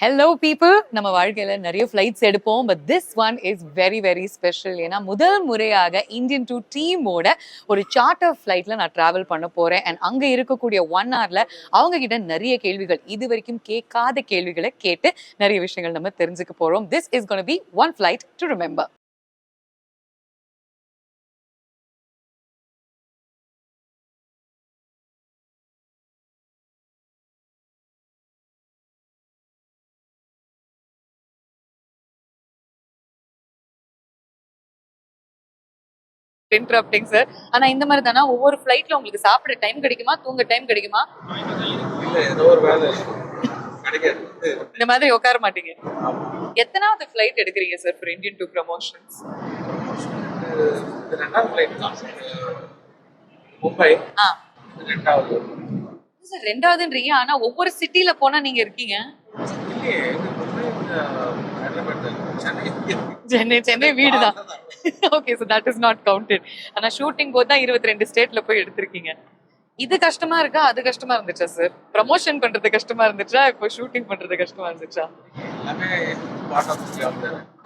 Hello people நம்ம வாழ்க்கையில் நிறைய ஃப்ளைட்ஸ் எடுப்போம் but this one is very very special ஏன்னா முதல் முறையாக இந்தியன் டூ டீமோட ஒரு சார்ட்டர் ஃப்ளைட்டில் நான் ட்ராவல் பண்ண போகிறேன் அண்ட் அங்கே இருக்கக்கூடிய ஒன் ஹவரில் அவங்கக்கிட்ட நிறைய கேள்விகள் இது வரைக்கும் கேட்காத கேள்விகளை கேட்டு நிறைய விஷயங்கள் நம்ம தெரிஞ்சுக்க போகிறோம் this is gonna be one flight to remember interrupting sir ஆனா இந்த மாதிரி தானே? ஒவ்வொரு ஃபிளைட்ல உங்களுக்கு சாப்பிட டைம் கிடைக்குமா? தூங்க டைம் கிடைக்குமா? இல்ல ஏதோ ஒரு வேலை கிடைக்காது. இந்த மாதிரி உட்கார மாட்டீங்க. எத்தனாவது ஃபிளைட் எடுக்கிறீங்க sir for Indian two promotions Mumbai. Ah. Sir ரெண்டாவதுன்றீங்க. ஆனா ஒவ்வொரு சிட்டில போனா நீங்க இருக்கீங்க. சென்னை. சென்னை வீடு தான் okay so that is not counted ஆனா ஷூட்டிங் போது தான் இருபத்தி ரெண்டு ஸ்டேட்ல போய் எடுத்திருக்கீங்க. இது கஷ்டமா இருக்கா? அது கஷ்டமா இருந்துச்சா சார் ப்ரமோஷன் பண்றது கஷ்டமா இருந்துச்சா? இப்போ ஷூட்டிங் பண்றது கஷ்டமா இருந்துச்சா?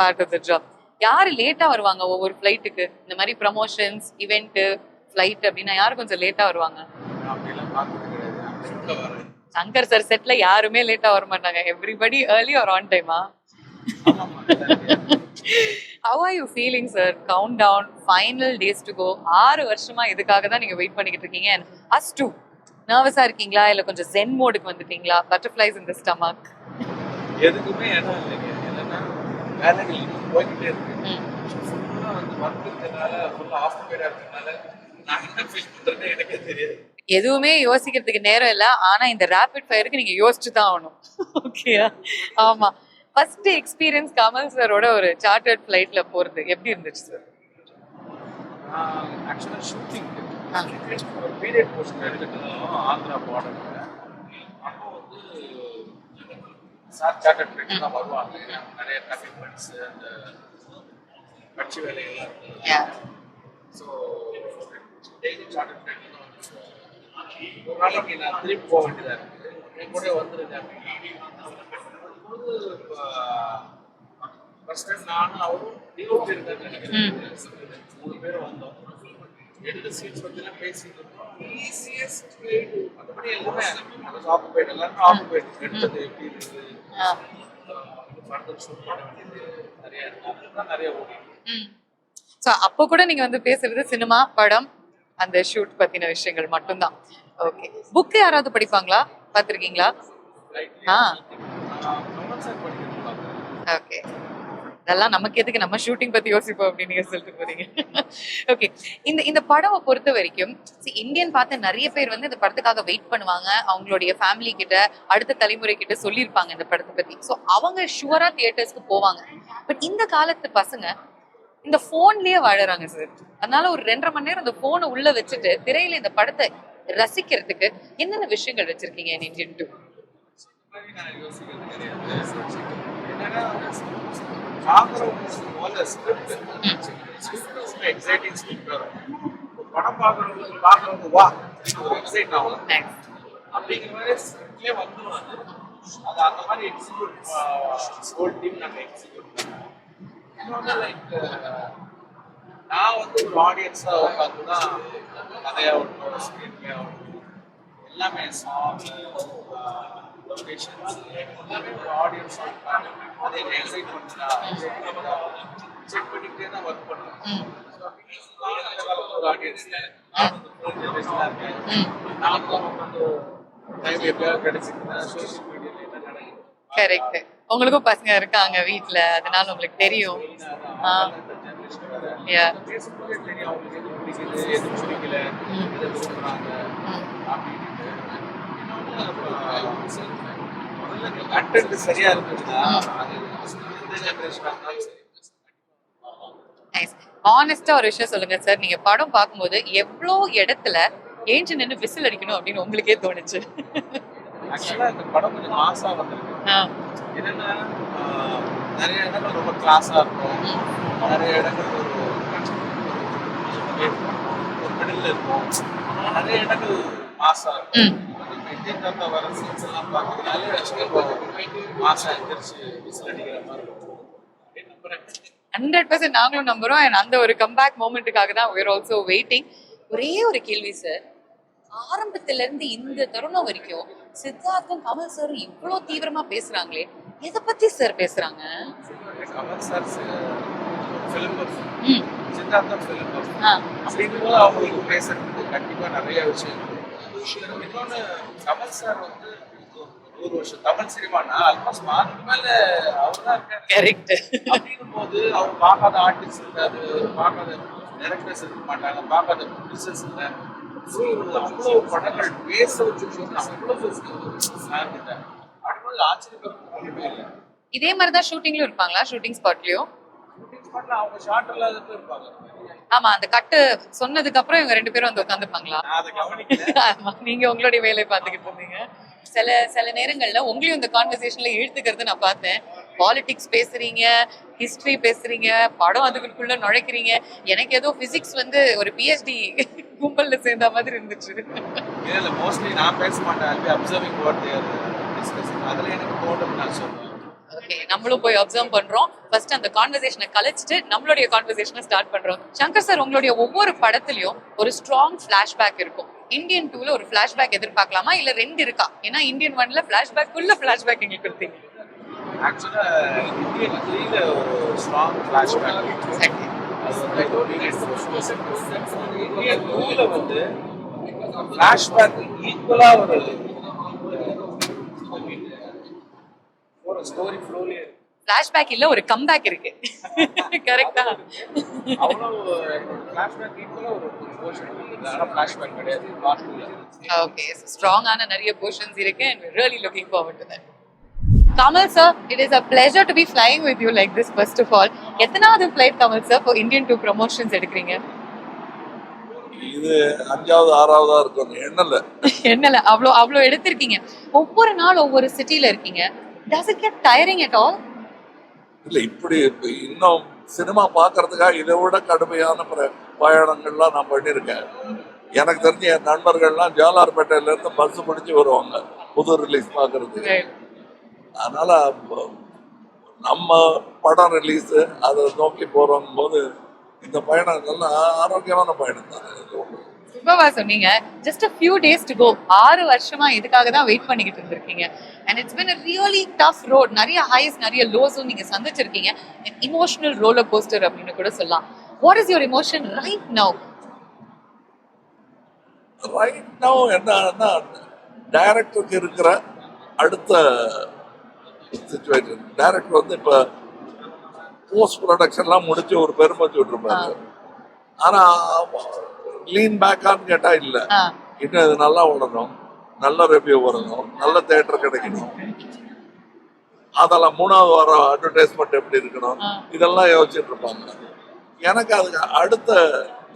பார்ட் ஆஃப் த ஜாப் யாரு லேட்டா வருவாங்க ஒவ்வொரு ஃபிளைட்டுக்கு இந்த மாதிரி ப்ரமோஷன்ஸ் இவெண்ட் ஃபிளைட் அப்படின்னா யாரு கொஞ்சம் லேட்டா வருவாங்க? சங்கர் சார் செட்ல யாருமே லேட்டா வர மாட்டாங்க எவ்ரிபடி ஏர்லி ஆர் ஆன் டைமா how are you feeling sir count down final days to go ஆறு வருஷமா இதுக்காக தான் நீங்க வெயிட் பண்ணிக்கிட்டு இருக்கீங்க? அண்ட் அஸ் டூ நர்வஸா இருக்கீங்களா? இல்ல கொஞ்சம் ஜென் மோடுக்கு வந்துட்டீங்களா? பட்டர்ஃபிளைஸ் இந்த ஸ்டமக் எதுக்குமே இடம் இல்லைங்க. என்னன்னா வேலைகள் இன்னும் போய்கிட்டே இருக்கு. ஃபுல்லாக வந்து ஒர்க் இருக்கிறதுனால ஃபுல்லாக ஆஃப்டர்பேடாக இருக்கிறதுனால நான் என்ன ஃபீல் பண்ணுறேன்னு எனக்கே தெரியாது. எதுவுமே யோசிக்கிறதுக்கு நேரம் இல்ல. ஆனா இந்த ரேபிட் ஃபயருக்கு நீங்க யோசிச்சு தான் ஆகணும் ஓகேயா ஆமா. ஃபர்ஸ்ட் எக்ஸ்பீரியன்ஸ் கமல் சாரோட ஒரு சார்ட்டர்ட் ஃபிளைட்ல போறது எப்படி இருந்துச்சு சார் ஆக்சுவலாக ஷூட்டிங் ஒரு பீரியட் போஸ்ட் எடுத்துட்டோம் ஆந்திரா பார்டரில் அப்போ வந்து சார் சார்ட்டர் ஃபிளைட் தான் வருவாங்க. நிறைய கமிட்மெண்ட்ஸ் அந்த கட்சி வேலைகள்லாம் இருக்குது ஸோ டெய்லி சார்ட்டர் ஃபிளைட் வந்து ஒரு நாளைக்கு நான் திருப்பி போக வேண்டியதாக இருக்குது என் கூட வந்துருங்க அப்படின்னா ஃபர்ஸ்ட் டைம் நானும் அவரும் மூணு பேரும் வந்தோம். எடுத்த சீட்ஸ் பற்றிலாம் பேசிட்டு இருந்தோம். ஈஸியஸ்ட் மற்றபடி எல்லாமே ஆக்குபைட் எல்லாருமே ஆக்குபைட் எடுத்தது எப்படி இருக்குது? ஃபர்தர் ஷூட் பண்ண வேண்டியது நிறைய இருக்கு. அதுதான் நிறைய ஓடி ஸோ அப்போ கூட நீங்க வந்து பேசுறது சினிமா படம் அந்த ஷூட் பத்தின விஷயங்கள் மட்டும்தான். ஓகே புக் யாராவது படிப்பாங்களா? பார்த்துருக்கீங்களா? ஆ. ஓகே அதெல்லாம் நமக்கு எதுக்கு நம்ம ஷூட்டிங் பத்தி யோசிப்போம் அப்படின்னு நீங்க சொல்லிட்டு போறீங்க. ஓகே இந்த இந்த படம் பொறுத்த வரைக்கும் இந்தியன் பார்த்து நிறைய பேர் வந்து இந்த படத்துக்காக வெயிட் பண்ணுவாங்க. அவங்களுடைய ஃபேமிலி கிட்ட அடுத்த தலைமுறை கிட்ட சொல்லியிருப்பாங்க இந்த படத்தை பத்தி. ஸோ அவங்க ஷுவரா தியேட்டர்ஸ்க்கு போவாங்க. பட் இந்த காலத்து பசங்க இந்த போன்லயே வாழறாங்க சார் அதனால ஒரு ரெண்டரை மணி நேரம் இந்த போனை உள்ள வச்சுட்டு திரையில இந்த படத்தை ரசிக்கிறதுக்கு என்னென்ன விஷயங்கள் வச்சிருக்கீங்க இந்தியன் டூ படம் பார்க்குறவங்களுக்கு பார்க்குறவங்க வா ஒரு எக்ஸைட் ஆகும் அப்படிங்கிற மாதிரி ஸ்கிரிப்ட்லேயே வந்துடும் அது அந்த மாதிரி எக்ஸிக்யூட் ஹோல் டீம் நாங்கள் எக்ஸிக்யூட் பண்ணுவோம் இன்னொன்று லைக் நான் வந்து ஒரு ஆடியன்ஸாக உட்காந்து தான் கதையாகட்டும் ஸ்க்ரீன் பிளே ஆகட்டும் எல்லாமே சாங் ஒரு ஆடியன்ஸ் அதே எக்ஸைட் பண்ணுறா செக் பண்ணிக்கிட்டே தான் ஒர்க் பண்ணுவேன் ஒரு ஆடியன்ஸ் நான் இருக்கேன் நானும் வந்து டைம் எப்பயாவது கிடைச்சிருந்தா சோஷியல் மீடியாவில் என்ன நடக்குது கரெக்ட் உங்களுக்கும் பசங்க இருக்காங்க வீட்ல. அதனால உங்களுக்கு தெரியும். தெரியும். அவங்களுக்கு எது பிடிக்குது எது பிடிக்கல எது விரும்புறாங்க முதல்ல கண்டென்ட் சரியா இருந்துச்சுன்னா ஆனஸ்டா ஒரு விஷயம் சொல்லுங்க சார் நீங்க படம் பார்க்கும்போது எவ்வளோ இடத்துல ஏஞ்சி நின்று விசில் அடிக்கணும் அப்படின்னு உங்களுக்கே தோணுச்சு இந்த படம் கொஞ்சம் மாசா வந்திருக்கு என்னன்னா நிறைய இடங்கள் ரொம்ப கிளாஸாக இருக்கும் நிறைய இடங்கள் ஒரு ஒரு மிடில் இருக்கும் நிறைய இடங்கள் மாசா தாத்தா வர சீன்ஸ் எல்லாம் பார்த்தீங்கன்னாலே மாசம் எந்திரிச்சு விசில் அடிக்கிற மாதிரி இருக்கும். என்ன நம்புறேன். ஹண்ட்ரட் பர்சன்ட் நாங்களும் நம்புறோம். And அந்த ஒரு கம்பேக் மூமெண்ட்டுக்காக தான் we're ஆல்சோ வெயிட்டிங் ஒரே ஒரு கேள்வி சார் ஆரம்பத்துல இருந்து இந்த தருணம் வரைக்கும் சித்தார்த்தும் கமல் சாரும் இவ்வளோ தீவிரமா பேசுறாங்களே. எதை பத்தி சார் பேசுறாங்க? கமல் சார் சித்தார்த்தம் ஃபிலிம் ஆ. அப்படிங்கும்போது அவங்களுக்கு பேசுறதுக்கு கண்டிப்பா நிறைய விஷயம் கமல் சார் வந்து நூறு வருஷம் தமிழ் சினிமானா ஆல்மோஸ்ட் அதுக்கு மேல அவர் தான் கரெக்ட் அப்படிங்கும் போது அவர் பார்க்காத ஆர்டிஸ்ட் இருக்காரு பார்க்காத டைரக்டர்ஸ் இருக்க மாட்டாங்க பார்க்காத ப்ரொடியூசர்ஸ் இல்லை. ஸோ அவ்வளோ படங்கள் பேச வச்சு அவ்வளோ சார் கிட்ட. அப்படிங்கும்போது ஆச்சரியப்படுறது ஒன்றுமே இல்லை. இதே மாதிரி தான் ஷூட்டிங்லயும் இருப்பாங்களா? ஷூட்டிங் ஸ்பாட்லயும் ஆமா அந்த கட்டு சொன்னதுக்கு அப்புறம் இவங்க ரெண்டு பேரும் வந்து உட்காந்துப்பாங்களா? நீங்க உங்களுடைய வேலையை பார்த்துக்கிட்டு இருந்தீங்க. சில சில நேரங்கள்ல உங்களையும் இந்த கான்வர்சேஷன்ல இழுத்துக்கிறது நான் பார்த்தேன். பாலிடிக்ஸ் பேசுறீங்க ஹிஸ்டரி பேசுறீங்க படம் அதுக்குள்ள நுழைக்கிறீங்க. எனக்கு ஏதோ பிசிக்ஸ் வந்து ஒரு பிஹெச்டி கும்பல்ல சேர்ந்த மாதிரி இருந்துச்சு. இல்ல மோஸ்ட்லி நான் பேச மாட்டேன். அதுல எனக்கு தோணும் நான் சொல்லுவேன் ஓகே நம்மளும் போய் அப்சர்வ் பண்றோம். ஃபர்ஸ்ட் அந்த கான்வர்சேஷனை கலைச்சிட்டு நம்மளுடைய கான்வர்சேஷனை ஸ்டார்ட் பண்றோம். சங்கர் சார் உங்களுடைய ஒவ்வொரு படத்துலயும் ஒரு ஸ்ட்ராங் ஃபிளாஷ்பேக் இருக்கும். இந்தியன் டூல ஒரு ஃபிளாஷ்பேக் எதிர்பார்க்கலாமா? இல்ல ரெண்டு இருக்கா? ஏன்னா இந்தியன் ஒன்ல ஃபிளாஷ்பேக் உள்ள ஃபிளாஷ்பேக் எங்களுக்கு கொடுத்தீங்க ஆக்சுவலா இந்தியன் த்ரீல ஒரு ஸ்ட்ராங் ஃபிளாஷ்பேக் இந்தியன் டூல வந்து ஃபிளாஷ்பேக் ஈக்குவலா ஒரு ஒரு ஸ்டோரி ஃப்ளோலே ஃபிளாஷ்பேக் இல்ல ஒரு கம்பேக் இருக்கு. கரெக்டா ஓகே ஸ்ட்ராங்கான நிறைய போர்ஷன்ஸ் இருக்கு and really looking forward to that Kamal sir it is a pleasure to be flying with you like this first of all எத்தனாவது ஃபிளைட் கமல் சார் இப்போ இந்தியன் டூ ப்ரொமோஷன்ஸ் எடுக்கிறீங்க? இது அஞ்சாவது ஆறாவதா இருக்கும். எண்ணல. என்னல அவ்வளோ அவ்வளோ எடுத்திருக்கீங்க. ஒவ்வொரு நாள் ஒவ்வொரு சிட்டில இருக்கீங்க. Does it get tiring at all இல்ல இப்படி இப்ப இன்னும் சினிமா பார்க்கறதுக்காக இதை விட கடுமையான பிர- பயணங்கள்லாம் நான் பண்ணியிருக்கேன். எனக்கு தெரிஞ்ச என் நண்பர்கள்லாம் ஜாலார்பேட்டையில இருந்து பஸ் பிடிச்சு வருவாங்க புது ரிலீஸ் பார்க்கறதுக்கு அதனால நம்ம படம் ரிலீஸ் அதை நோக்கி போறோம் போது இந்த பயணம் நல்லா ஆரோக்கியமான பயணம் தான் சூப்பர்வா சொன்னீங்க. Just a few days to go ஆறு வருஷமா இதுக்காக தான் வெயிட் பண்ணிக்கிட்டு இருந்திருக்கீங்க? And it's been really tough road நிறைய ஹைஸ் நிறைய லோஸும் நீங்க சந்திச்சிருக்கீங்க. இமோஷனல் ரோலர் கோஸ்டர் அப்படின்னு கூட சொல்லலாம். What is your emotion right now right now என்னன்னா டைரக்டருக்கு இருக்கிற அடுத்த சுச்சுவேஷன் டைரக்டர் வந்து இப்போ போஸ்ட் ப்ரொடக்ஷன்லாம் முடிச்சு ஒரு பெருமை சொல்லிருப்பாரு ஆனா லீன் பேக்கான்னு கேட்டா இல்ல. இன்னும் இது நல்லா ஓடணும் நல்ல ரிவ்யூ வரணும். நல்ல தேட்டர் கிடைக்கணும். அதெல்லாம் மூணாவது வாரம் அட்வர்டைஸ்மெண்ட் எப்படி இருக்கணும்? இதெல்லாம் யோசிச்சுட்டு இருப்பாங்க. எனக்கு அதுக்கு அடுத்த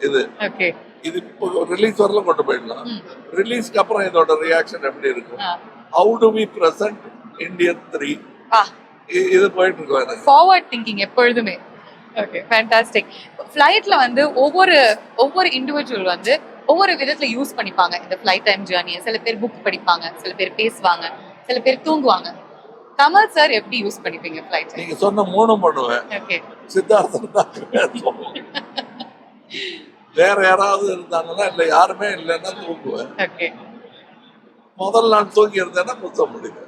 இது. இது இப்போ ரிலீஸ் வரல கொண்டு போயிடலாம். ரிலீஸ்க்கு அப்புறம் இதோட ரியாக்ஷன் எப்படி இருக்கும்? How do we present Indian three இது போயிட்டு இருக்கோம் ஃபார்வர்ட் திங்கிங் எப்பொழுதுமே. ஓகே ஃபேண்டாஸ்டிக் ஃப்ளைட்ல வந்து ஒவ்வொரு ஒவ்வொரு இண்டிவிஜுவல் வந்து ஒவ்வொரு விதத்துல யூஸ் பண்ணிப்பாங்க. இந்த ஃப்ளைட் டைம் ஜேர்னியை சில பேர் புக் படிப்பாங்க சில பேர் பேசுவாங்க சில பேர் தூங்குவாங்க. கமல் சார் எப்படி யூஸ் பண்ணிப்பீங்க ஃப்ளைட் நீங்க சொன்ன மூணும் பண்ணுவேன். ஓகே பேசுவோம். வேற யாராவது இருந்தாங்கன்னா இல்ல யாருமே இல்லைன்னா தூங்குவேன். ஓகே முதல் நாள் தூங்கி இருந்தேன்னா புத்தம் முடியும்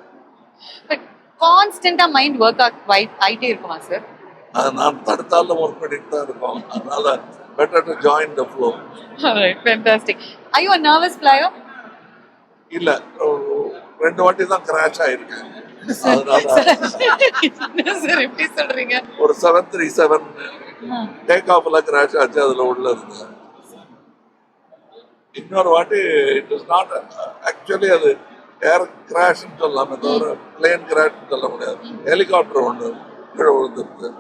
பட் கான்ஸ்டன்டா மைண்ட் ஒர்க் ஆயிட்டே இருக்குமா சார் அது நான் தடுத்தாலும் ஒர்க் பண்ணிட்டு தான் இருக்கோம் அதனால better to join the flow fantastic ஐயோ நர்வஸ் ஃப்ளையோ இல்ல ஒரு- ரெண்டு வாட்டி தான் கிராஷ் ஆயிருக்கேன். அதனால சார் எப்படி சொல்றீங்க? ஒரு செவன் த்ரீ செவன் டேக் ஆஃப்ல கிராஷ் ஆச்சு அதுல உள்ள இருந்தேன். இன்னொரு வாட்டி இட் இஸ் நாட் ஆக்சுவலி அது ஏர் கிராஷ்னு சொல்லலாமே தவிர பிளேன் கிராஷ்னு சொல்ல முடியாது. ஹெலிகாப்டர் ஒன்று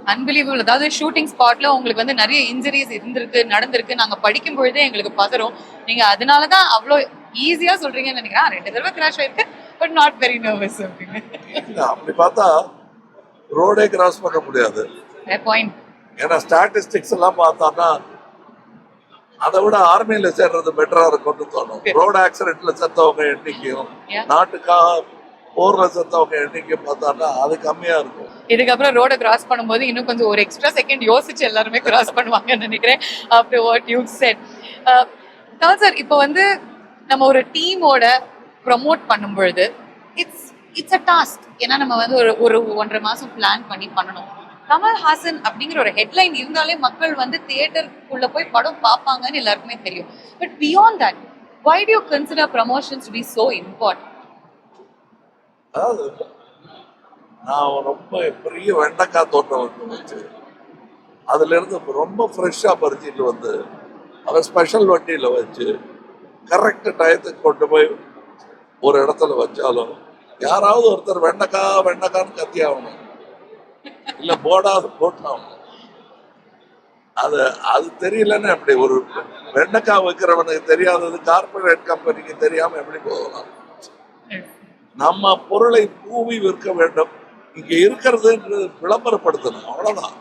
அன்பிலீவபிள் அதாவது ஷூட்டிங் ஸ்பாட்ல உங்களுக்கு வந்து நிறைய இன்ஜுரிஸ் இருந்திருக்கு நடந்திருக்கு. நாங்க படிக்கும் பொழுதே எங்களுக்கு பதறும். நீங்க அதனால தான் அவ்வளோ ஈஸியா சொல்றீங்கன்னு நினைக்கிறேன். "ஆ, ரெண்டு தடவை கிராஷ் ஆயிருக்கு பட் நாட் வெரி நர்வஸ் அப்படின்னு. அப்படி பார்த்தா ரோடே கிராஸ் பண்ண முடியாது. பாயிண்ட் ஏன்னா ஸ்டாட்டிஸ்டிக்ஸ் எல்லாம் பார்த்தான்னா அதை விட ஆர்மியில சேர்றது பெட்டரா இருக்கும்னு தோணும். ரோடு ஆக்சிடென்ட்ல செத்தவங்க எண்ணிக்கையும். நாட்டுக்காக போர்ல செத்தவங்க எண்ணிக்கை பார்த்தோம்னா அது கம்மியா இருக்கும். இதுக்கப்புறம் ரோட கிராஸ் பண்ணும்போது இன்னும் கொஞ்சம் ஒரு எக்ஸ்ட்ரா செகண்ட் யோசிச்சு எல்லாருமே கிராஸ் பண்ணுவாங்கன்னு நினைக்கிறேன். After what you said sir இப்போ வந்து நம்ம ஒரு டீமோட ப்ரமோட் பண்ணும் பொழுது இட்ஸ் இட்ஸ் அ டாஸ்க் ஏன்னா நம்ம வந்து ஒரு ஒரு ஒன்றரை மாசம் பிளான் பண்ணி பண்ணணும். கமல்ஹாசன் அப்படிங்கிற ஒரு ஹெட்லைன் இருந்தாலே மக்கள் வந்து தியேட்டருக்குள்ள போய் படம் பார்ப்பாங்கன்னு எல்லாருக்குமே தெரியும். But beyond that why do you consider promotions be so important அதாவது நான் ரொம்ப பெரிய வெண்டைக்காய் தோட்டம் வந்து வச்சு அதுல இருந்து ரொம்ப ஃப்ரெஷ்ஷாக பறிச்சிட்டு வந்து அதை ஸ்பெஷல் வண்டியில வச்சு கரெக்ட் டயத்துக்கு கொண்டு போய் ஒரு இடத்துல வச்சாலும் யாராவது ஒருத்தர் வெண்டைக்கா வெண்டைக்கான்னு கத்தி ஆகணும். இல்லை போடாது போட்டாகணும் அது அது தெரியலன்னு அப்படி ஒரு வெண்டைக்காய் வைக்கிறவனுக்கு தெரியாதது கார்பரேட் கம்பெனிக்கு தெரியாம எப்படி போகலாம்? நம்ம பொருளை பூவி விற்க வேண்டும். இங்க இருக்கிறதுன்றது விளம்பரப்படுத்தணும். அவ்வளவுதான்.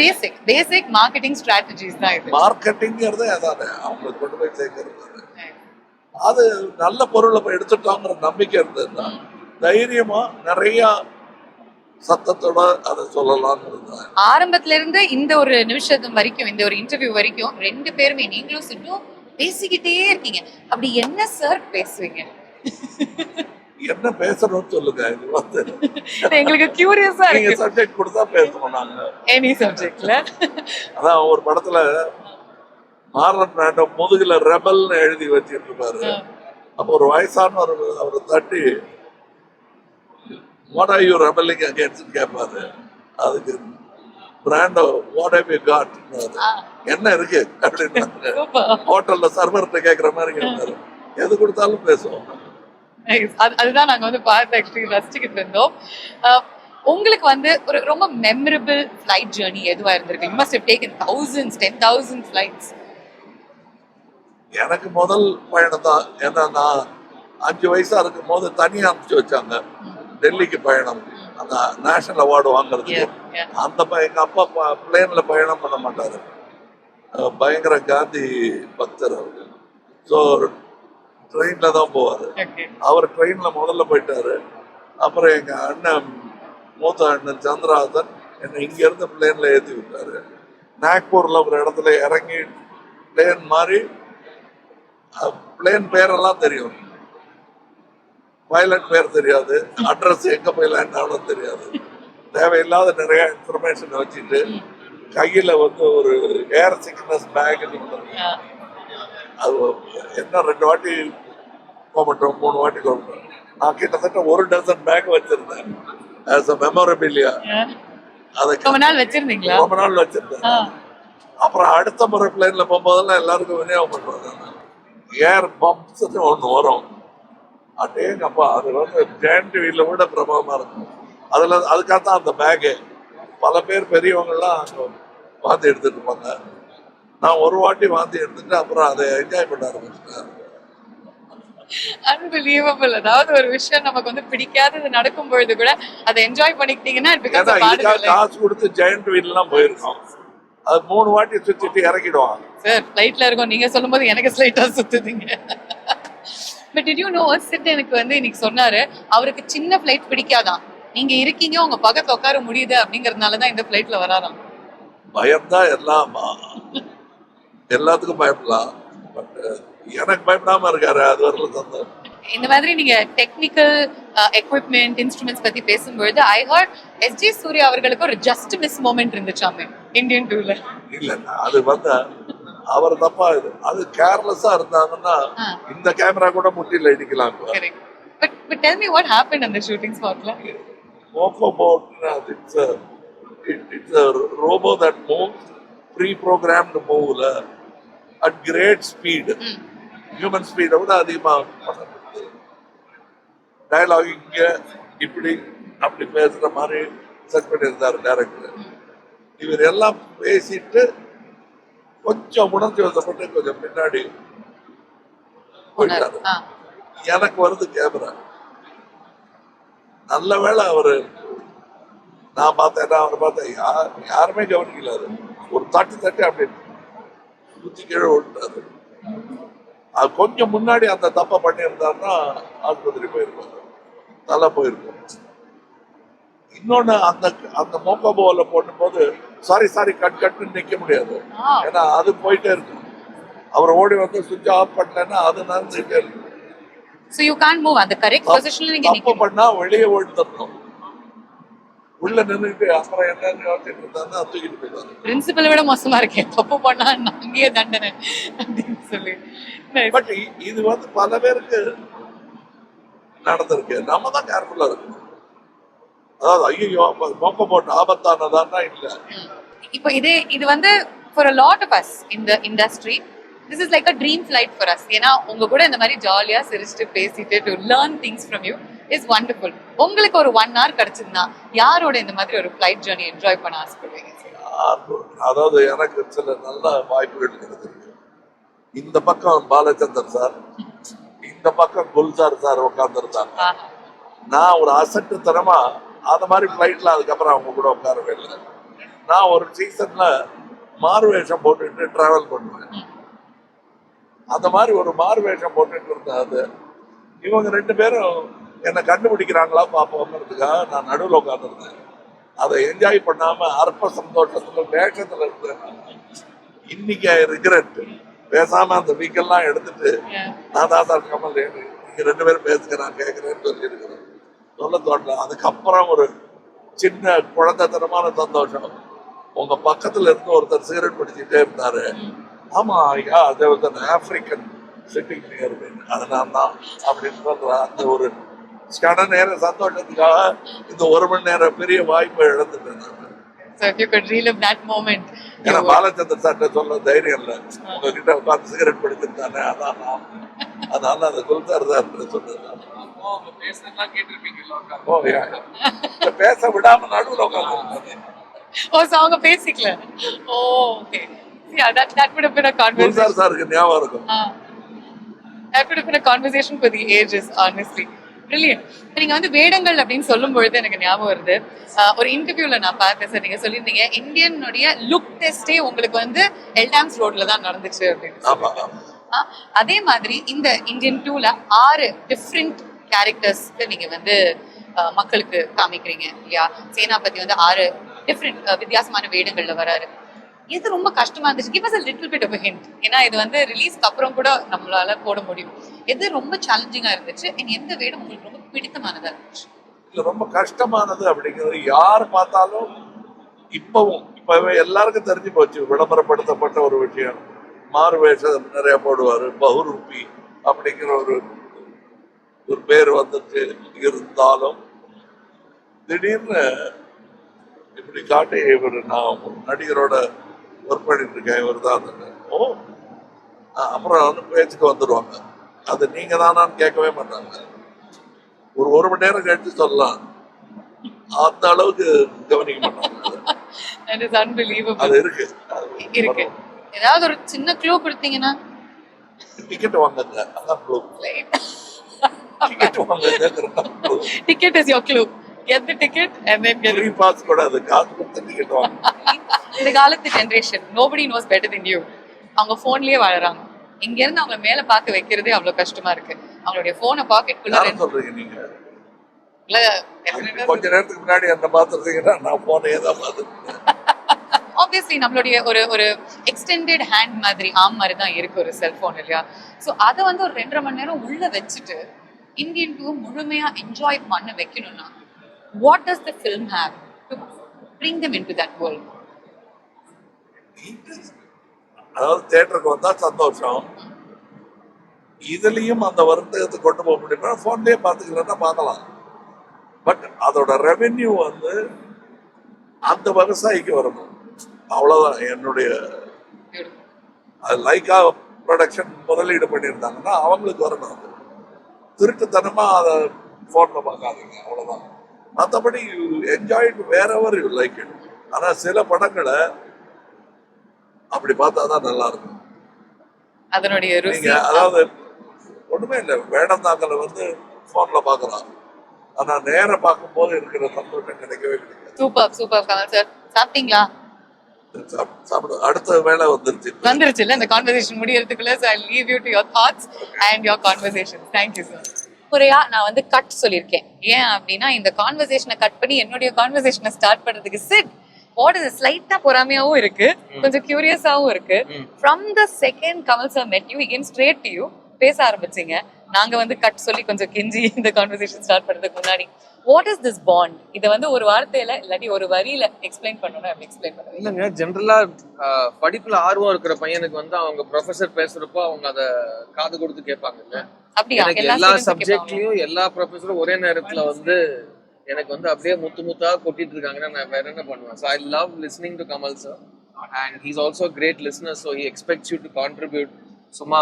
பேசிக் பேசிக் மார்க்கெட்டிங் ஸ்ட்ராட்டஜிஸ் தான் இது. மார்க்கெட்டிங்கிறதே அதானே. அவங்க கொண்டு போய் சேர்க்கறது அது நல்ல பொருளை போய் எடுத்துட்டோங்கிற நம்பிக்கை இருந்ததுன்னா தைரியமா நிறைய சத்தத்தோட அதை தான். ஆரம்பத்துல இருந்து இந்த ஒரு நிமிஷம் வரைக்கும் இந்த ஒரு இன்டர்வியூ வரைக்கும் ரெண்டு பேருமே நீங்களும் சிட்டும் பேசிக்கிட்டே இருக்கீங்க. அப்படி என்ன சார் பேசுவீங்க? என்ன பேசணும்னு சொல்லுங்க இது வந்து. எங்களுக்கு கியூரியஸா நீங்க இருக்கு. சப்ஜெக்ட் கொடுத்தா பேசணும் நாங்க. எனி சப்ஜெக்ட்ல அதான் ஒரு படத்துல மாரன் நாட்டம் முதுகுல ரெபல்னு எழுதி வச்சிட்டு இருப்பாரு அப்போ ஒரு வயசானவர் அவரை தட்டி what are you rebelling against கேட்பாரு அதுக்கு Brando what have you got என்ன இருக்கு? அப்படின்னு ஹோட்டல்ல சர்வர்கிட்ட கேட்குற மாதிரி கேட்பாரு எது கொடுத்தாலும் பேசுவோம். அதுதான் நாங்க வந்து பார்த்து ஆக்சுவலி ரசிச்சுக்கிட்டு இருந்தோம். உங்களுக்கு வந்து ஒரு ரொம்ப மெமரபிள் ஃபிளைட் ஜேர்னி எதுவா இருந்திருக்கு? You must have taken thousands ten thousand flights எனக்கு முதல் பயணம் தான். ஏன்னா நான் அஞ்சு வயசா இருக்கும் போது தனியா அனுப்பிச்சு வச்சாங்க. டெல்லிக்கு பயணம். அந்த நேஷனல் அவார்டு வாங்குறதுக்கு. அந்த எங்க அப்பா பிளேன்ல பயணம் பண்ண மாட்டாரு. பயங்கர காந்தி பக்தர் அவரு. ஸோ ட்ரெயின்ல தான் போவாரு. அவர் ட்ரெயின்ல முதல்ல போயிட்டாரு. அப்புறம் எங்க அண்ணன் மூத்த அண்ணன் சந்திரஹாசன் என்னை இங்க இருந்து பிளேன்ல ஏத்தி விட்டாரு. நாக்பூர்ல ஒரு இடத்துல இறங்கி பிளேன் மாதிரி பிளேன் பேரெல்லாம் தெரியும். பைலட் பேர் தெரியாது. அட்ரஸ் எங்க போய் லேண்ட் ஆகணும் தெரியாது. தேவையில்லாத நிறைய இன்ஃபர்மேஷன் வச்சுட்டு கையில வந்து ஒரு ஏர் சிக்னஸ் பேக் அது என்ன ரெண்டு வாட்டி போகட்டும் மூணு வாட்டி போகட்டும் நான் கிட்டத்தட்ட ஒரு டசன் பேக் வச்சிருந்தேன். ஆஸ் அ மெமரபிலியா அதை ரொம்ப நாள் வச்சிருந்தீங்களா? ரொம்ப நாள் வச்சிருந்தேன். அப்புறம் அடுத்த முறை பிளேன்ல போகும்போதெல்லாம் எல்லாருக்கும் விநியோகம் பண்ணுவாங்க ஏர் பம்ப்ஸ்னு ஒன்று வரும். அடேங்கப்பா அது வந்து ஜெயண்ட் வீல்ல விட பிரபலமா இருக்கும். அதுல அதுக்காக தான் அந்த பேகு பல பேர் பெரியவங்கெல்லாம் அங்க வாந்தி எடுத்துட்டு இருப்பாங்க நான் ஒரு வாட்டி வாந்தி எடுத்துட்டு அப்புறம் அதை என்ஜாய் பண்ண ஆரம்பிச்சிட்டேன். அன்பிலீவபிள் அதாவது ஒரு விஷயம் நமக்கு வந்து பிடிக்காதது நடக்கும் பொழுது கூட அதை என்ஜாய் பண்ணிக்கிட்டீங்கன்னா. காசு கொடுத்து ஜெயண்ட் வீல்லாம் போயிருக்கோம். அது மூணு வாட்டி சுத்திட்டு இறக்கிடுவாங்க. சார் ஃப்ளைட்ல இருக்கோம். நீங்க சொல்லும்போது எனக்கு ஸ்லைட்டா சுத்துதுங்க. But did you know chit எனக்கு வந்து இன்னைக்கு சொன்னாரு அவருக்கு சின்ன ஃப்ளைட் பிடிக்காதான். நீங்க இருக்கீங்க உங்க பக்கத்துல உட்கார முடியுது அப்படிங்கறதுனால தான் இந்த ஃப்ளைட்ல வராராம். பயம்தான் எல்லாம். எல்லாத்துக்கும் பயப்படலாம். பட் எனக்கு பயப்படாம இருக்காரு அது வரல சந்தோஷம் இந்த மாதிரி நீங்க டெக்னிக்கல் எக்யூப்மெண்ட் இன்ஸ்ட்ருமெண்ட்ஸ் பத்தி பேசும்பொழுது I heard S J Surya அவர்களுக்கு ஒரு ஜஸ்ட் மிஸ் மூமெண்ட் இருந்துச்சாமே இந்தியன் டூல இல்ல அது வந்து அவர் தப்பா இது. அது கேர்லெஸ்ஸா இருந்தாங்கன்னா. இந்த கேமரா கூட முட்டில இடிக்கலாம் but but tell me what happen அந்த ஷூட்டிங் ஸ்பாட்ல மோஃபோ bot it's it's robot that move pre programmed மூவ்ல at great speed human ஸ்பீடை விட அதிகமா டயலாக் இங்க இப்படி அப்படி பேசுற மாதிரி செட் பண்ணியிருந்தாரு டேரக்டர் இவர் எல்லாம் பேசிட்டு கொஞ்சம் உணர்ச்சி வசப்பட்டு கொஞ்சம் பின்னாடி போயிட்டாரு எனக்கு வருது கேமரா நல்ல வேளை அவரு நான் பார்த்தேன் அவர் பார்த்தேன் யார் யாருமே கவனிக்கல அது ஒரு தட்டு தட்டி அப்படி குத்தி கீழே விட்டாரு அது கொஞ்சம் முன்னாடி அந்த தப்பை பண்ணியிருந்தாருன்னா ஆஸ்பத்திரி போயிருப்பாரு தலை போயிருக்கும். இன்னொன்னு அந்த அந்த மோக்கோபோல போடும்போது சாரி சாரி கட் கட்னு நிக்க முடியாது. ஏன்னா அது போயிட்டே இருக்கும். அவர் ஓடி வந்து சுவிட்ச் ஆஃப் பண்ணலன்னா அது நடந்துட்டே இருக்கும். யூ கான் மூவ் அந்த கரெக்ட் பொசிஷன்ல நீங்க தப்பு பண்ணா வெளியே ஓடித்தரணும். உள்ள நின்னுட்டு அப்புறம் என்னன்னு யோசிச்சுட்டு இருந்தாருன்னா தூக்கிட்டு போயிட்டாரு பிரின்சிபலை விட மோசமா இருக்கேன் தப்பு பண்ணா அங்கேயே தண்டனை அப்படின்னு சொல்லி. பட் இது வந்து பல பேருக்கு நடந்திருக்கு. நம்ம தான் கேர்ஃபுல்லா இருக்கணும். அதாவது ஐயோ மொக்க போட்டு ஆபத்தானதான்னா இல்ல. இப்போ இதே இது வந்து for a lot of us இந்த industry this is like a dream flight for us ஏன்னா உங்க கூட இந்த மாதிரி ஜாலியா சிரிச்சுட்டு பேசிட்டு to learn things from you is wonderful உங்களுக்கு ஒரு ஒன் ஹவர் கிடைச்சிருந்தா யாரோட இந்த மாதிரி ஒரு ஃபிளைட் ஜேர்னி என்ஜாய் பண்ண ஆசைப்படுவீங்க? அதாவது எனக்கு சில நல்ல வாய்ப்புகள் கிடைச்சிருக்கு இந்த பக்கம் பாலச்சந்தர் சார் இந்த பக்கம் குல்சார் சார் உட்காந்துருந்தாங்க. நான் ஒரு அசட்டுத்தனமா அந்த மாதிரி ஃப்ளைட்ல அதுக்கப்புறம் அவங்க கூட உட்காரவே இல்லை. நான் ஒரு சீசன்ல மாறுவேஷம் போட்டுட்டு டிராவல் பண்ணுவேன். அந்த மாதிரி ஒரு மாறுவேஷம் போட்டுட்டு இருந்தேன் அது இவங்க ரெண்டு பேரும் என்னை கண்டுபிடிக்கிறாங்களா பார்ப்போங்கிறதுக்காக நான் நடுவில் உட்காந்துருந்தேன் அதை என்ஜாய் பண்ணாம அற்ப சந்தோஷத்துல வேஷத்துல இருந்தேன். இன்னைக்கு ரிக்ரெட் பேசாம அந்த வீக்கெல்லாம் எடுத்துட்டு. நான் தான் சார் கமல் நீங்க ரெண்டு பேரும் பேசுங்க நான் கேட்கறேன்னு சொல்லி இருக்கிறேன் சொல்ல தோட்டல அதுக்கப்புறம் ஒரு சின்ன குழந்தைத்தனமான சந்தோஷம். உங்க பக்கத்துல இருந்து ஒருத்தர் சிகரெட் பிடிச்சிட்டே இருந்தாரு. ஆமா ஐயா அது வந்து ஆப்பிரிக்கன் சிட்டிங் நியர் அது நான் தான் அப்படின்னு சொல்ற அந்த ஒரு கன நேர சந்தோஷத்துக்காக இந்த ஒரு மணி நேரம் பெரிய வாய்ப்பை இழந்துட்டேன் ஏன்னா. பாலச்சந்தர் சார்ட்ட சொல்ல தைரியம் இல்லை உங்ககிட்ட உட்காந்து சிகரெட் பிடிச்சிருந்தானே அதான் அதனால அந்த குல்தார் சார் சொன்னது. ஓ. பேச விடாம நடுவில் உட்காந்து so அவங்க பேசிக்கல. Okay. Yeah, that that would have been a conversation. Gulzar சாருக்கு ஞாபகம் இருக்கும். That would have been a conversation for the ages, honestly. இப்ப நீங்க வந்து வேடங்கள் அப்படின்னு சொல்லும் பொழுது எனக்கு ஞாபகம் வருது. ஒரு இன்டர்வியூல நான் பார்த்தேன் சார். நீங்க சொல்லியிருந்தீங்க இந்தியனுடைய லுக் டெஸ்டே உங்களுக்கு வந்து எல்டாம்ஸ் ரோட்ல தான் நடந்துச்சு அப்படின்னு. அதே மாதிரி இந்த இந்தியன் டூல ஆறு டிஃப்ரெண்ட் கேரக்டர்ஸ்க்கு நீங்க வந்து மக்களுக்கு காமிக்கிறீங்க இல்லையா? சேனாபதி வந்து ஆறு டிஃப்ரெண்ட் வித்தியாசமான வேடங்கள்ல வராரு. இது ரொம்ப கஷ்டமா இருந்துச்சு. Give us little little bit of ஏன்னா இது வந்து ரிலீஸ்க்கு அப்புறம் கூட நம்மளால போட முடியும். எது ரொம்ப சேலஞ்சிங்கா இருந்துச்சு and எந்த வேடம் உங்களுக்கு ரொம்ப பிடித்தமானதா இருந்துச்சு? இல்ல ரொம்ப கஷ்டமானது அப்படிங்கிறது யார் பார்த்தாலும் இப்பவும் இப்பவே எல்லாருக்கும் தெரிஞ்சு போச்சு. விளம்பரப்படுத்தப்பட்ட ஒரு விஷயம். மாறு வேஷம் நிறைய போடுவாரு பகுரூபி அப்படிங்கிற ஒரு ஒரு பேர் வந்துட்டு இருந்தாலும் திடீர்னு இப்படி காட்டி இவர் நான் நடிகரோட ஒர்க் பண்ணிட்டு இருக்கேன் இவர் தான் ஓ. அப்புறம் வந்து பேச்சுக்கு வந்துடுவாங்க. அது நீங்க தானான்னு கேட்கவே மாட்டாங்க. ஒரு ஒரு மணி நேரம் கழிச்சு சொல்லலாம். அந்த அளவுக்கு கவனிக்க மாட்டாங்க. அது இருக்கு. இருக்கு. ஏதாவது ஒரு சின்ன க்ளூ கொடுத்தீங்கன்னா. டிக்கெட் வாங்குங்க. அதான் ப்ளூ டிக்கெட் வாங்குங்க. Ticket is your clue ticket and then get it. Free pass கூடாது காசு கொடுத்து டிக்கெட் வாங்க இந்த காலத்து generation nobody knows better than you அவங்க போன்லயே வாழறாங்க. இங்க இருந்து அவங்கள மேல பார்க்க வைக்கிறதே அவ்வளவு கஷ்டமா இருக்கு. அவங்களுடைய போனை சொல்றீங்க நீங்க? இல்ல definitely. கொஞ்ச நேரத்துக்கு முன்னாடி என்ன பார்த்துருந்தீங்கன்னா நான் போனே தான் ஆப்வியஸ்லி நம்மளுடைய ஒரு ஒரு எக்ஸ்டெண்டட் ஹேண்ட் மாதிரி ஆம் மாதிரி தான் இருக்கு ஒரு செல்போன் இல்லையா? ஸோ அதை வந்து ஒரு ரெண்டரை மணி நேரம் உள்ள வச்சுட்டு இந்தியன் டூ முழுமையா என்ஜாய் பண்ண வைக்கணும்னா what does the film have to bring them into that world அதாவது தேட்டருக்கு வந்தா சந்தோஷம். இதுலயும் அந்த வருத்தத்தை கொண்டு போக முடியுமா. போன்லயே பாத்துக்கிறேன்னா பார்க்கலாம். பட் அதோட ரெவென்யூ வந்து அந்த விவசாயிக்கு வரணும். அவ்வளவுதான். என்னுடைய லைக்கா ப்ரொடக்ஷன் முதலீடு பண்ணியிருந்தாங்கன்னா அவங்களுக்கு வரணும் அது. திருட்டுத்தனமா அதை போன்ல பார்க்காதீங்க. அவ்வளவுதான். மற்றபடி என்ஜாய் வேற எவர் யூ லைக் இட். ஆனா சில படங்களை அப்படி பார்த்தா தான் நல்லா இருக்கும் அதனுடைய ருசி. அதாவது ஒண்ணுமே இல்லை வேடந்தாங்கல வந்து போன்ல பார்க்கலாம். ஆனா நேர பார்க்கும்போது இருக்கிற சந்தோஷம் கிடைக்கவே கிடைக்காது. சூப்பர் சூப்பர் கமல் சார் சாப்பிட்டீங்களா? சாப்பிடு, சாப்பிடு அடுத்த வேலை வந்துருச்சு. வந்துருச்சு இல்ல? இந்த கான்வர்சேஷன் முடியறதுக்குள்ள you to your thoughts and your conversations thank you sir. முறையா நான் வந்து கட் சொல்லியிருக்கேன். ஏன் அப்படின்னா இந்த கான்வர்சேஷனை கட் பண்ணி என்னுடைய கான்வர்சேஷனை ஸ்டார்ட் பண்றதுக்கு சிட் வாட் இஸ் ஸ்லைட்டா பொறாமையாவும் இருக்கு. கொஞ்சம் கியூரியஸாவும் இருக்கு. From the second Kamal sir met you in straight to you பேச ஆரம்பிச்சீங்க. நாங்க வந்து கட் சொல்லி கொஞ்சம் கெஞ்சி இந்த கான்வர்சேஷன் ஸ்டார்ட் பண்றதுக்கு முன்னாடி. வாட் இஸ் திஸ் பாண்ட் இதை வந்து ஒரு வார்த்தையில இல்லாட்டி ஒரு வரியில எக்ஸ்பிளைன் பண்ணணும் அப்படி எக்ஸ்பிளைன் பண்ணுவீங்க இல்லைங்க ஜென்ரலா படிப்புல ஆர்வம் இருக்கிற பையனுக்கு வந்து அவங்க ப்ரொஃபசர் பேசுறப்போ அவங்க அத காது கொடுத்து கேட்பாங்கல்ல. அப்படியா? எல்லா? சப்ஜெக்ட்லயும் எல்லா ப்ரொஃபஸரும் ஒரே நேரத்துல வந்து எனக்கு வந்து அப்படியே முத்து முத்தா கொட்டிட்டு இருக்காங்கன்னா நான் வேற என்ன பண்ணுவேன்? So I love listening to Kamal sir and he's also great listener so he expects you to contribute சும்மா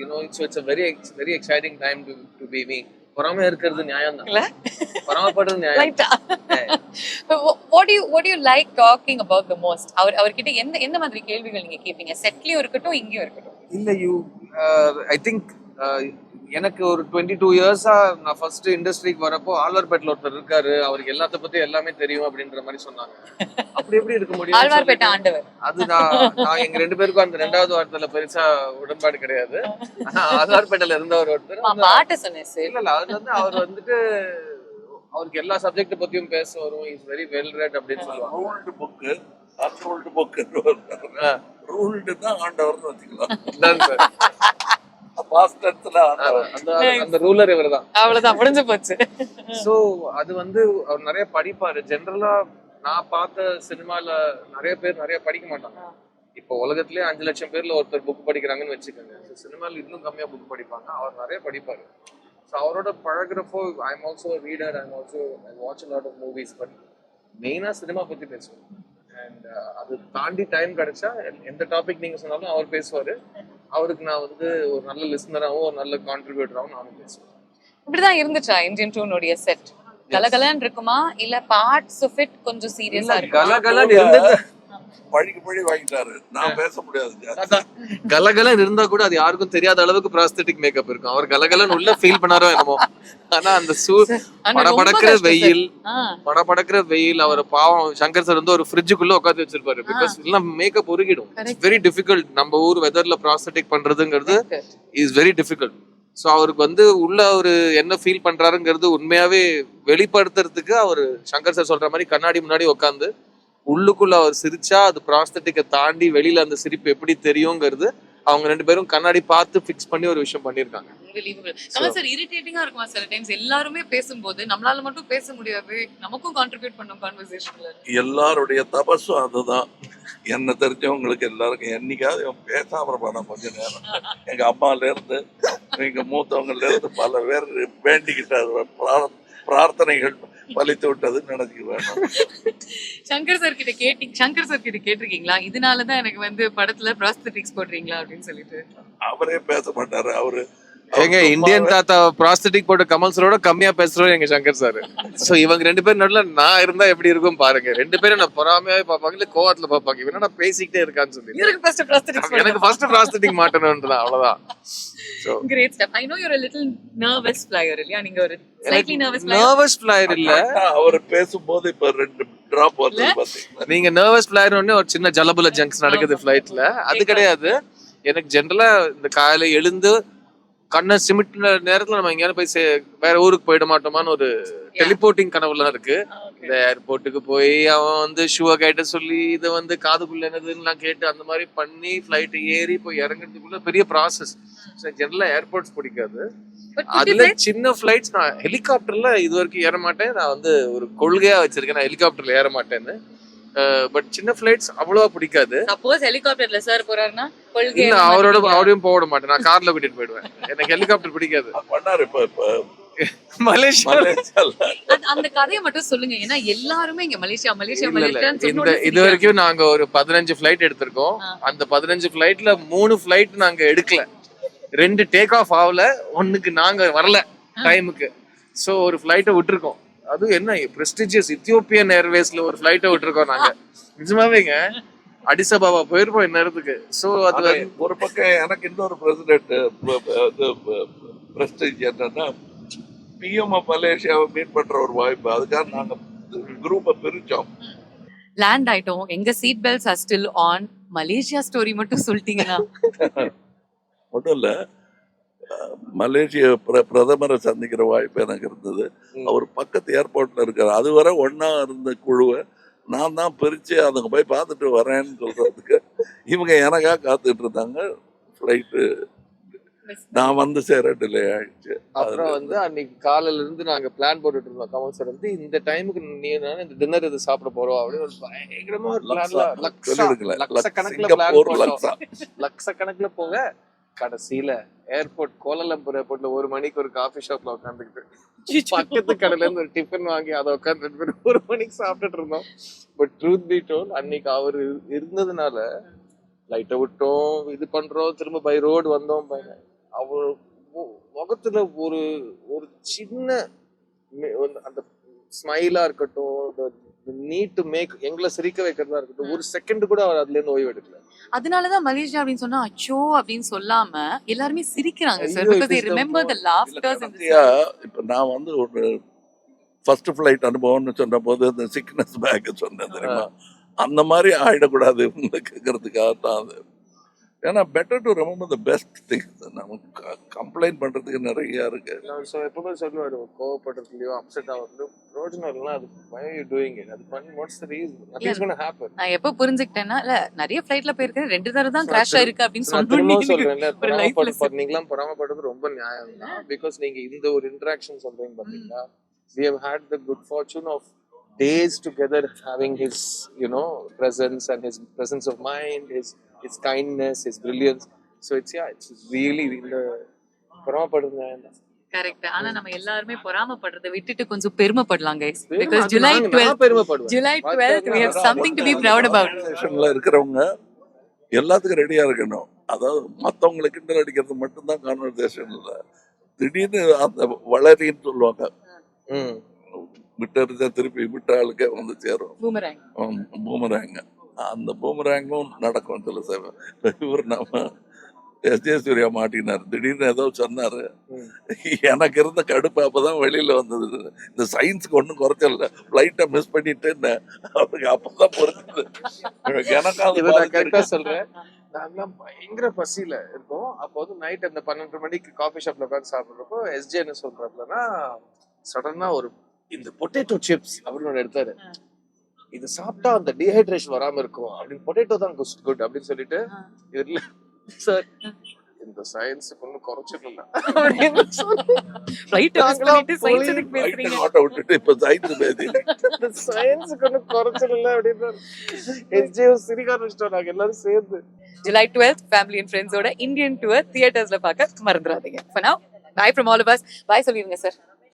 you know it's it's very very exciting time to to be me பொறாம இருக்கிறது நியாயம் தான். இல்ல? பொறாமப்படுறது நியாயம். லைட்டா what do you what do you like talking about the most? அவர் அவர்கிட்ட எந்த எந்த மாதிரி கேள்விகள் நீங்க கேட்பீங்க செட்லயும் இருக்கட்டும் இங்கேயும் இருக்கட்டும். இல்ல யூ ஐ திங்க் எனக்கு ஒரு டுவெண்ட்டி டூ இயர்ஸா நான் ஃபர்ஸ்ட் இண்டஸ்ட்ரிக்கு வரப்போ ஆழ்வார்பேட்டில் ஒருத்தர் இருக்காரு. அவருக்கு எல்லாத்த பத்தி எல்லாமே தெரியும் அப்படின்ற மாதிரி சொன்னாங்க. அப்படி எப்படி இருக்க முடியும் அது நான் நான் எங்க ரெண்டு பேருக்கும் அந்த ரெண்டாவது வாரத்துல பெருசா உடன்பாடு கிடையாது. ஆனா ஆழ்வார்பேட்டையில இருந்தவர் ஒருத்தர். இல்ல இல்ல. அது வந்து அவர் வந்துட்டு அவருக்கு எல்லா சப்ஜெக்ட் பத்தியும் பேச வரும். இஸ் வெரி வெல் ரெட் அப்படின்னு சொல்லுவாங்க. Ruled book unruled book ruled தான் ஆண்டவர்னு வச்சுக்கலாம். அந்த அந்த ரூலர் இவர் தான் அவ்வளவுதான் முடிஞ்சு போச்சு. சோ அது வந்து அவர் நிறைய படிப்பாரு. ஜென்ரலா நான் பார்த்த சினிமால நிறைய பேர் நிறைய படிக்க மாட்டாங்க. இப்போ உலகத்திலேயே அஞ்சு லட்சம் பேர்ல ஒருத்தர் புக் படிக்கிறாங்கன்னு வச்சுக்கோங்க. சினிமால இன்னும் கம்மியா புக் படிப்பாங்க. அவர் நிறைய படிப்பாரு. ஸோ அவரோட பழகுறப்போ I am also reader I also I watch lot of movies but மெயினா சினிமா பத்தி பேசுவோம். அண்ட் அது தாண்டி டைம் கிடைச்சா எந்த டாபிக் நீங்க சொன்னாலும் அவர் பேசுவாரு. அவருக்கு நான் வந்து ஒரு நல்ல லிசனராகவும் ஒரு நல்ல கான்ட்ரிபியூட்டராகவும் நானும் பேசுவேன். இப்படிதான் இருந்துச்சா இந்தியன் டூனுடைய செட் கலகலன்னு இருக்குமா? இல்ல பார்ட்ஸ் ஆஃப் இட் கொஞ்சம் சீரியஸா இருக்குமா? கலகலன்னு இருந்தது. பழிக்கு பழி வாங்கிட்டாரு. நான் பேச முடியாது. கலகலன் இருந்தா கூட அது யாருக்கும் தெரியாத அளவுக்கு ப்ராஸ்தட்டிக் மேக்கப் இருக்கும். அவர் கலகலன் உள்ள ஃபீல் பண்ணாரோ என்னமோ. ஆனா அந்த சூ படபடக்கிற. வெயில் படபடக்கிற வெயில் அவர் பாவம் சங்கர் சார் வந்து ஒரு ஃப்ரிட்ஜுக்குள்ள உட்காந்து வச்சிருப்பாரு. பிகாஸ் எல்லாம் மேக்கப் உருகிடும். வெரி டிஃபிகல்ட் நம்ம ஊர் வெதர்ல ப்ராஸ்தட்டிக் பண்றதுங்கிறது. இஸ் வெரி டிஃபிகல்ட் ஸோ அவருக்கு வந்து உள்ள அவரு என்ன ஃபீல் பண்றாருங்கிறது உண்மையாவே வெளிப்படுத்துறதுக்கு அவர் சங்கர் சார் சொல்ற மாதிரி கண்ணாடி முன்னாடி உட்காந்து உள்ளுக்குள்ள அவர் சிரிச்சா அது ப்ராஸ்தட்டிக்கை தாண்டி வெளியில அந்த சிரிப்பு எப்படி தெரியுங்கிறது அவங்க ரெண்டு பேரும் கண்ணாடி பார்த்து ஃபிக்ஸ் பண்ணி ஒரு விஷயம். கமல் சார் இரிட்டேட்டிங்கா இருக்குமா சில டைம்ஸ் எல்லாருமே பேசும்போது நம்மளால மட்டும் பேச முடியாது நமக்கும் கான்ட்ரிபியூட் பண்ணும் கான்வர்சேஷன்ல எல்லாருடைய தபஸும் அதுதான். என்ன தெரிஞ்சவங்களுக்கு எல்லாருக்கும் என்னைக்காவது இவன் பேசாம இருப்பானா கொஞ்ச நேரம். எங்க அம்மால இருந்து எங்க மூத்தவங்கல இருந்து பல பேர் வேண்டிக்கிட்டாரு பிரார்த்த- பிரார்த்தனைகள் பலித்து விட்டதுன்னு நினைச்சுக்க வேணும். சங்கர் சார் கிட்ட கேட்டீங்க சங்கர் சார் கிட்ட கேட்டிருக்கீங்களா? இதனாலதான் எனக்கு வந்து படத்துல ப்ராஸ்தட்டிக்ஸ் போடுறீங்களா அப்படின்னு சொல்லிட்டு. அவரே பேச மாட்டாரு. அவரு ஏங்க இந்தியன் தாத்தா ப்ராஸ்தட்டிக் போட்ட கமல் சரோட கம்மியா பேசுறோம் எங்க சங்கர் சார் சோ இவங்க ரெண்டு பேரும் நடுல நான் இருந்தா எப்படி இருக்கும் பாருங்க. ரெண்டு பேரும் நான் பொறாமையாவே பார்ப்பாங்க இல்ல கோவத்துல பார்ப்பாங்க. இவன் நான் பேசிக்கிட்டே இருக்கான்னு சொல்லி. எனக்கு ஃபர்ஸ்ட் ப்ராஸ்தட்டிக் மாட்டணும்ன்றதான் அவ்வளவுதான். So great step I know you're a little nervous flyer இல்லையா? நீங்க ஒரு slightly nervous flyer. Nervous flyer இல்ல. அவர் பேசும்போது இப்ப ரெண்டு டிராப் வந்து பாத்தீங்களா நீங்க நர்வஸ் ஃபிளையர் ஒண்ணே ஒரு சின்ன ஜலபுல ஜங்க்ஸ் நடக்குது ஃபிளைட்ல அது கிடையாது. எனக்கு ஜென்ரலா இந்த காலையில எழுந்து கண்ணை சிமிட்டின நேரத்துல நம்ம எங்கேயாவது போய் வேற ஊருக்கு போயிட மாட்டோமான்னு ஒரு டெலிபோர்ட்டிங் கனவுலாம் இருக்கு. இந்த ஏர்போர்ட்டுக்கு போய் அவன் வந்து ஷூவை கேட்ட சொல்லி இதை வந்து காதுக்குள்ள என்னதுன்னு கேட்டு அந்த மாதிரி பண்ணி ஃபிளைட் ஏறி போய் இறங்குறதுக்குள்ள பெரிய ப்ராசஸ் ஜென்ரலா ஏர்போர்ட்ஸ் பிடிக்காது. அதுல சின்ன ஃபிளைட்ஸ் நான் ஹெலிகாப்டர்ல இது வரைக்கும் ஏற மாட்டேன். நான் வந்து ஒரு கொள்கையா வச்சிருக்கேன். நான் ஹெலிகாப்டர்ல ஏற மாட்டேன்னு. பட் சின்ன ஃபிளைட்ஸ் அவ்வளவா பிடிக்காது. சப்போஸ் ஹெலிகாப்டர்ல சார் போறாருன்னா அவரோட? அவரையும் போக விட மாட்டேன். நான் கார்ல கூட்டிட்டு போயிடுவேன். எனக்கு ஹெலிகாப்டர் பிடிக்காது. பண்ணாரு இப்ப மலேசியா அந்த- கதையை மட்டும் சொல்லுங்க. ஏன்னா எல்லாருமே இங்க மலேசியா மலேசியா இந்த இது வரைக்கும் நாங்க ஒரு பதினஞ்சு ஃபிளைட் எடுத்திருக்கோம். அந்த பதினஞ்சு ஃபிளைட்ல மூணு ஃபிளைட் நாங்க எடுக்கல. ரெண்டு டேக் ஆஃப் ஆகல. ஒண்ணுக்கு நாங்க வரல டைமுக்கு சோ ஒரு ஃபிளைட்டை விட்டுருக்கோம். அதுவும் என்ன பிரஸ்டிஜியஸ் இத்தியோப்பியன் ஏர்வேஸ்ல ஒரு ஃபிளைட்டை விட்டுருக்கோம் நாங்க. நிஜமாவேங்க அடிசபாபா போயிருப்போம் இந்நேரத்துக்கு. சோ அது அது ஒரு பக்கம் எனக்கு இன்னொரு பிரசிடென்ட் பிரஸ்டேஜ் என்னன்னா பிஎம் மலேசியாவை மீட் பண்ற ஒரு வாய்ப்பு. அதுக்காக நாங்க குரூப்பை பிரிச்சோம். லேண்ட் ஆயிட்டோம். எங்க seat belts are still on Malaysia story மட்டும் சொல்லிட்டீங்கன்னா ஒன்றும் இல்லை. மலேசிய பிர பிரதமரை சந்திக்கிற வாய்ப்பு எனக்கு இருந்தது. அவர் பக்கத்து ஏர்போர்ட்ல இருக்கார். அதுவரை ஒண்ணா இருந்த குழுவை நான் தான் பிரிச்சு அதுங்க போய் பார்த்துட்டு வரேன்னு சொல்றதுக்கு இவங்க எனக்கா காத்துட்டு இருந்தாங்க. ஃப்ளைட்டு நான் வந்து சேர டிலே ஆயிடுச்சு. அப்புறம் வந்து அன்னைக்கு காலையில இருந்து நாங்க பிளான் போட்டுட்டு இருந்தோம். கமல் சார் வந்து இந்த டைமுக்கு நீ இந்த டின்னர் இது சாப்பிட போறோம். அப்படின்னு ஒரு பயங்கரமா ஒரு பிளான்ல லட்சக்கணக்குல பிளான் போட்டோம். லட்சக்கணக்குல போக கடைசியில ஏர்போர்ட் கோலாலம்பூர் ஏர்போர்ட்ல ஒரு மணிக்கு ஒரு காஃபி ஷாப்ல உட்காந்துக்கிட்டு பக்கத்து கடையில இருந்து ஒரு டிஃபன் வாங்கி அதை உட்காந்து ரெண்டு பேரும் ஒரு மணிக்கு சாப்பிட்டுட்டு இருந்தோம். பட் ட்ரூத் பி டோல் அன்னைக்கு அவர் இருந்ததுனால லைட்டை விட்டோம் இது பண்றோம் திரும்ப பை ரோடு வந்தோம் அவர் முகத்துல ஒரு ஒரு சின்ன அந்த ஸ்மைலா இருக்கட்டும் நீட் டு மேக் எங்களை சிரிக்க வைக்கிறதா இருக்கட்டும் ஒரு செகண்ட் கூட அவர் அதுல இருந்து ஓய்வு எடுக்கல அதனாலதான் மலேசியா அப்படின்னு சொன்னா அச்சோ அப்படின்னு சொல்லாம எல்லாருமே சிரிக்கிறாங்க sir because remember the laughters இப்ப நான் வந்து ஒரு ஃபர்ஸ்ட் ஃபிளைட் அனுபவம்னு சொன்ன போது இந்த சிக்னஸ் பேக் சொன்னேன் தெரியுமா? அந்த மாதிரி ஆயிடக்கூடாது இவங்களுக்குங்கிறதுக்காக தான் அது. ஏன்னா better to remember the best things நமக்கு கம்ப்ளைண்ட் பண்றதுக்கு நிறைய இருக்கு. நான் so எப்பவுமே சொல்லுவாரு கோவப்படுறதுலயோ அப்செட் ஆகிறதுலயோ பிரோஜனம் அது why are you doing it? அது பண்ணி வாட்ஸ் த ரீசன் happen. நான் எப்ப புரிஞ்சுக்கிட்டேன்னா இல்ல நிறைய ஃபிளைட்ல போயிருக்கேன் ரெண்டு தடவை தான் கிராஷ் ஆயிருக்கு அப்படின்னு பொறாமப்படு- lesson. நீங்களாம் பொறாமப்படுறது ரொம்ப நியாயம் தான் பிகாஸ் நீங்க இந்த ஒரு இன்டராக்ஷன் சொல்றீங்க பாத்தீங்களா? We have had the good fortune of days together having his you know presence and his presence of mind his his kindness his brilliance. So it's yeah it's really இந்த correct ஆனா நம்ம எல்லாருமே பொறாமப்படுறதை விட்டுட்டு கொஞ்சம் பெருமைப்படலாம் கைஸ் பெருமை- because July நான் நான் 12 பெருமைப்படுவேன் July 12th we have something to be proud about. இருக்கிறவங்க எல்லாத்துக்கும் ரெடியா இருக்கணும். அதாவது மத்தவங்களை கிண்டல் அடிக்கிறது மட்டும்தான் கான்வர்சேஷன் இல்ல திடீர்னு அந்த வளரின்னு சொல்லுவாங்க. ம் விட்டு திருப்பி விட்ட ஆளுக்கே வந்து சேரும். பூமராங் பூமராங்க அந்த பூமராங்கும் நடக்கும் சில சமயம். இவர் நம்ம எஸ் ஜே சூர்யா மாட்டினார். திடீர்னு ஏதோ சொன்னாரு. எனக்கு இருந்த கடுப்பு அப்பதான் வெளியில வந்தது. இந்த சயின்ஸ்க்கு ஒன்றும் குறைச்சல ஃப்ளைட்டை மிஸ் பண்ணிட்டு அவருக்கு அப்பதான் புரிஞ்சது. எனக்கும் அது இதை நான் கரெக்டா பாதிச்சிருக்கு. சொல்றேன். நாங்களாம் பயங்கர பசியில இருக்கோம் அப்போ வந்து நைட் அந்த பன்னெண்டு மணிக்கு காஃபி ஷாப்ல உட்காந்து சாப்பிடுறப்போ எஸ்ஜே என்ன சொல்றாருன்னா சடனா ஒரு இந்த பொட்டேட்டோ சிப்ஸ் அப்படின்னு ஒன்று எடுத்தாரு. இது சாப்பிட்டா அந்த டீஹைட்ரேஷன் வராம இருக்கும். அப்படின்னு பொட்டேட்டோ தான் குட் அப்படின்னு சொல்லிட்டு. இதுல சார் இந்த சயின்ஸுக்கு ஒன்றும் குறைச்சிடல போய் விட்டுட்டு இப்ப சயின்ஸ் பேசி இந்த சயின்ஸுக்கு ஒன்றும் குறைச்சிடல அப்படின்னு. எஸ்ஜே சிரிக்க ஆரம்பிச்சிட்டோம் நாங்க எல்லாரும் சேர்ந்து. ஜூலை 12th ஃபேமிலி அண்ட் ஃப்ரெண்ட்ஸோட இந்தியன் டூர் தியேட்டர்ஸ்ல பார்க்க மறந்துடாதீங்க bye from all of us. Bye சொல்லிருங்க சார்